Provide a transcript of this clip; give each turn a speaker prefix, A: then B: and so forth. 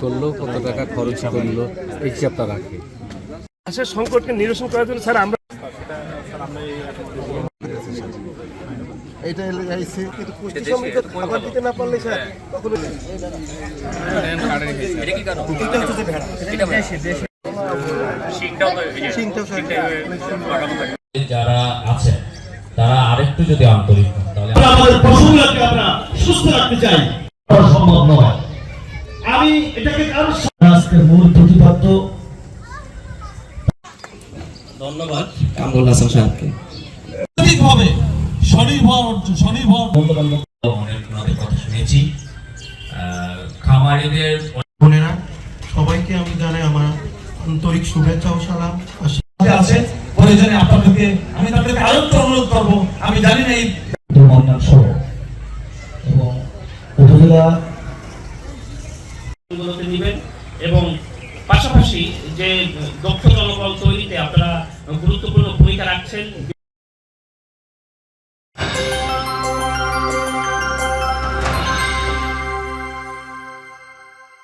A: করল কত টাকা খরচ করল এই হিসাবটা রাখে।
B: চাষের সংকটকে নিরসন করার জন্য স্যার আমরা
C: এটা আইছে কিন্তু
B: পুষ্টি সমৃদ্ধ খাবার দিতে না পারলে স্যার কখনো
D: এটা কি কারণ? এটা শিংটাও তো এই যে শিংটা
E: যারা আছেন তারা আরেকটু যদি আন্তরিক হন তাহলে
F: আমাদের পশুগুলোকে আমরা সুস্থ রাখতে চাই। সম্ভব নয়। এটাকে কারণ আজকের মূল প্রতিপাদ্য?
E: ধন্যবাদ কামরুল হাসান সাহেবকে।
F: সঠিকভাবে স্বনির্ভর স্বনির্ভর
E: অনেক কথা শুনেছি। খামারিদের
G: বোনেরা সবাইকে আমি জানাই আমার আন্তরিক শুভেচ্ছা ও সালাম।
F: আছে প্রয়োজনে আপনাদেরকে আমি তাদেরকে অনুরোধ করব। আমি জানি না এই এবং উপজেলা
H: নেবেন এবং পাশাপাশি যে দক্ষ জনবল তৈরিতে আপনারা গুরুত্বপূর্ণ ভূমিকা রাখছেন